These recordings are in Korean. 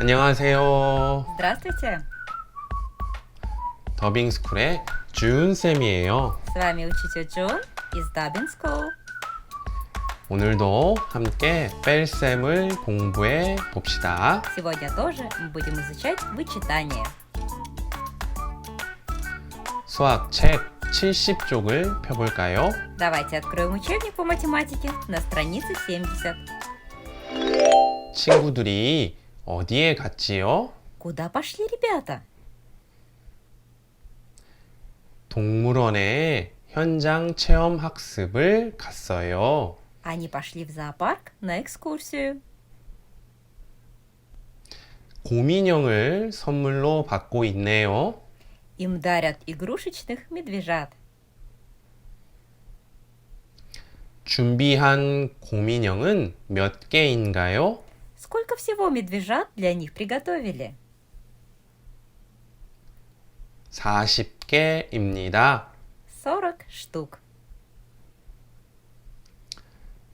안녕하세요. Здравствуйте. 더빙 스쿨의 준 쌤이에요. С вами учитель Джон из Дабинского. 오늘도 함께 뺄 쌤을 공부해 봅시다. Сегодня тоже мы будем изучать вычитание. 수학 책 70쪽을 펴볼까요? Давайте откроем учебник по математике на странице 70. 친구들이 어디에 갔지요? Куда пошли ребята? 동물원에 현장 체험 학습을 갔어요. Они пошли в зоопарк на экскурсию. 곰인형을 선물로 받고 있네요. Им дарят игрушечных медвежат. 준비한 곰인형은 몇 개인가요? Сколько всего медвежат для них приготовили? 40개입니다. 40 штук.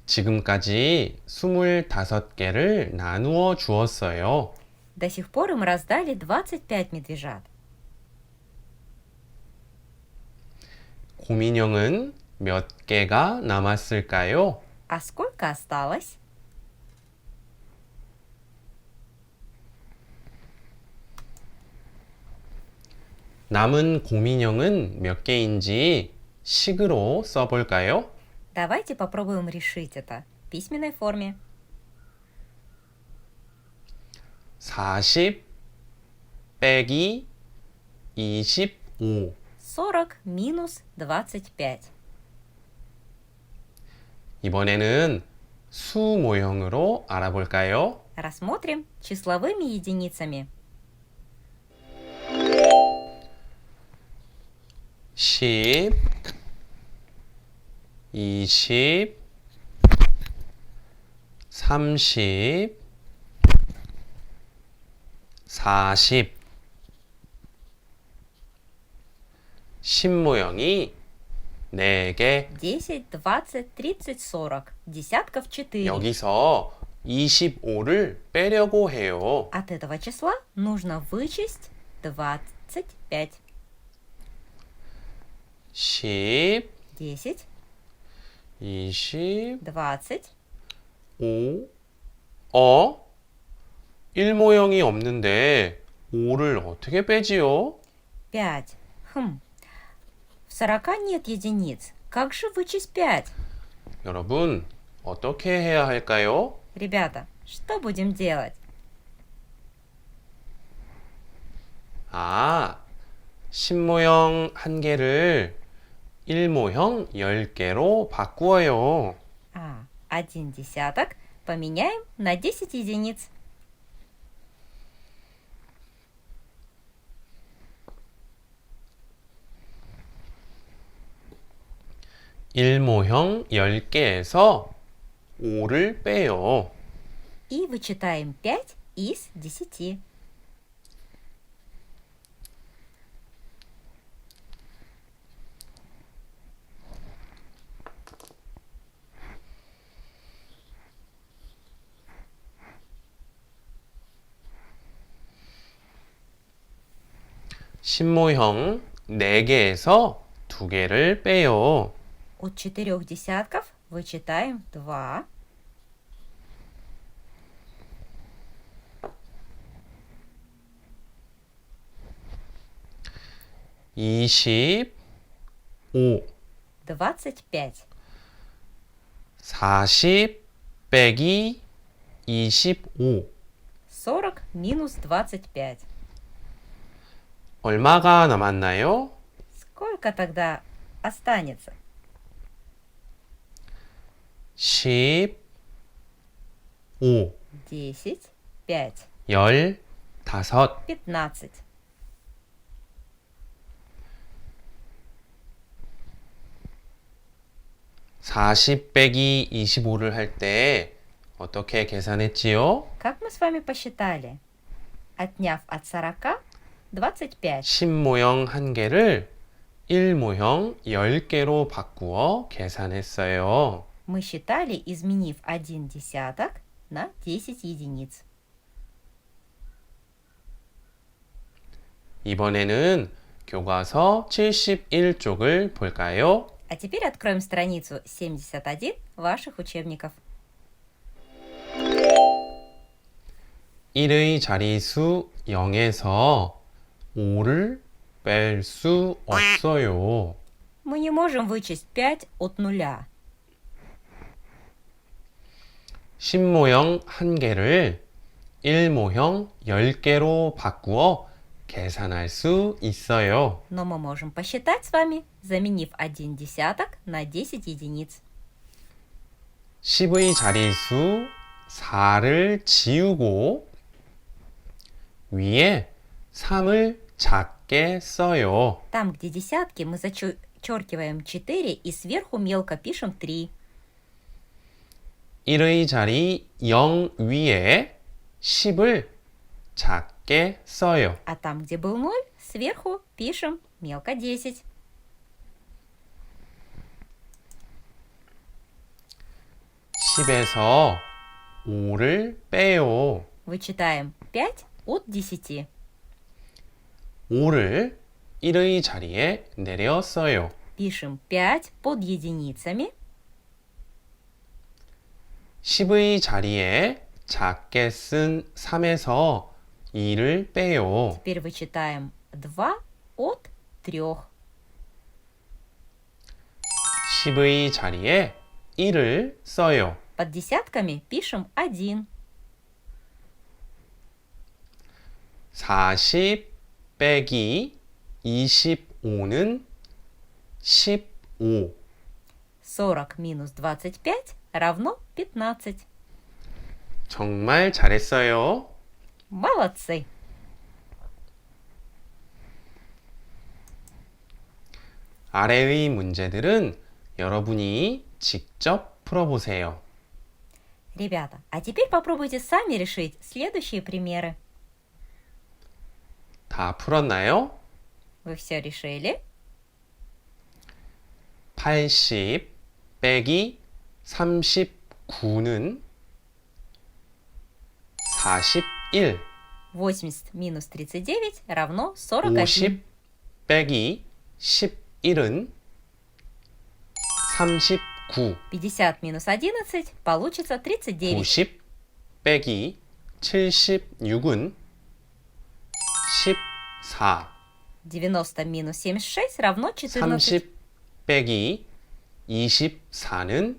지금까지 25개를 나누어 주었어요. До сих пор им раздали 25 медвежат. 고민형은 몇 개가 남았을까요? А сколько осталось? 남은 고민형은 몇 개인지 식으로 써볼까요? Давайте попробуем решить это в письменной форме. 40 빼기 25 40 минус 25. 이번에는 수 모형으로 알아볼까요? Рассмотрим числовыми единицами. 10 20 30 40 신모형이 4개 10, 20, 30, 40 десятков 4 여기서 25를 빼려고 해요. От этого числа нужно вычесть 25. 10, 10, 20, 20, 5, 어? 1 모형이 없는데 5를 어떻게 빼지요? 5. Хм. В 40 нет единиц. Как же вычесть 5? 여러분, 어떻게 해야 할까요? Ребята, что будем делать? 아, 10모형 한 개를 1모형 10개로 바꾸어요. А, один десяток поменяем на 10 единиц. 일모형 10개에서 5를 빼요. И вычитаем 5 из 10. 신모형 4개에서 2개를 빼요. От четырех десятков вычитаем два. 이십오, Двадцать пять. 사십 빼기 이십오. Сорок минус двадцать пять. 얼마가 남았나요? Сколько тогда останется? 10, 5, Десять, пять, 15, пятнадцать,40 빼기 25를 할 때 어떻게 계산했지요? Как мы с вами посчитали? Отняв от сорока 25. 신모형 한 개를 1모형 10개로 바꾸어 계산했어요. Мы считали, изменив один десяток на 10 единиц. 이번에는 교과서 71쪽을 볼까요? А теперь откроем страницу 71 ваших учебников. 1의 자리수 0에서 5를 뺄 수 없어요. Мы не можем вычесть 5 от нуля. 신모형 1개를 1모형 10개로 바꾸어 계산할 수 있어요. Но мы можем посчитать с вами, заменив один десяток на 10 единиц. 10의 자리수 4를 지우고 위에 3을 작게 써요. Там, где десятки, мы зачеркиваем 4 и сверху мелко пишем 3. 1의 자리 0 위에 10을 작게 써요. А там, где был 0, сверху пишем мелко 10. 10에서 5를 빼요. Вычитаем 5 от 10. 5를 1의 자리에 내려 써요. Пишем 5 под единицами. 10의 자리에 작게 쓴 3에서 2를 빼요. Теперь вычитаем 2 от 3. 10의 자리에 1을 써요. Под десятками пишем 1. 40 빼기 25는 15. 40 минус 25 равно 15. 정말 잘했어요. Молодцы! 아래의 문제들은 여러분이 직접 풀어보세요. Ребята, а теперь попробуйте сами решить следующие примеры. 다 풀었나요? Вы все решили? 80 빼기 39는 41. 80 минус 39 равно 41. 50 빼기 11은 39. 50 минус 11 получится 39. 90 빼기 76은 14. 90 минус 76 равно 14. 30 빼기 24는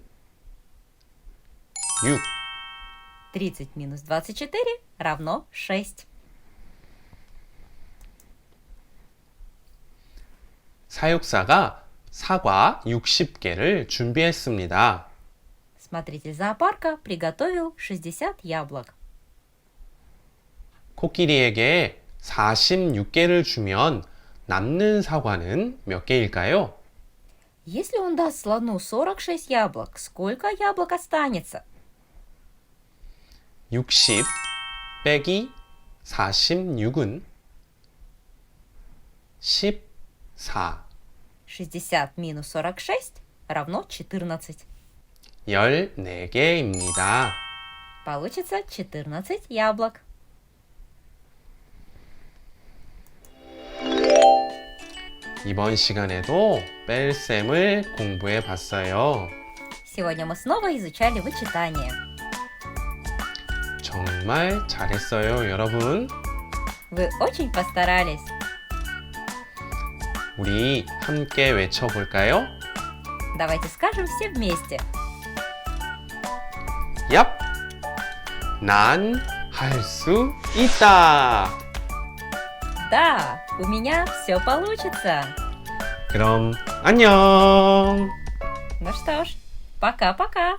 6. 30 минус 24 равно 6. 사육사가 사과 60개를 준비했습니다. Смотритель зоопарка приготовил 60 яблок. 코끼리에게 46개를 주면 남는 사과는 몇 개일까요? Если он даст слону 46 яблок, сколько яблок останется? 60 빼기 46은 14. 60 минус 46 равно 14. 14개입니다. Получится 14 яблок. 이번 시간에도 뺄셈을 공부해 봤어요. Сегодня мы снова изучали вычитание. 정말 잘했어요, 여러분. Вы очень постарались. 우리 함께 외쳐볼까요? Давайте скажем все вместе. 얍! 난 할 수 있다! Да, у меня все получится. 그럼 안녕. Ну что ж, пока-пока.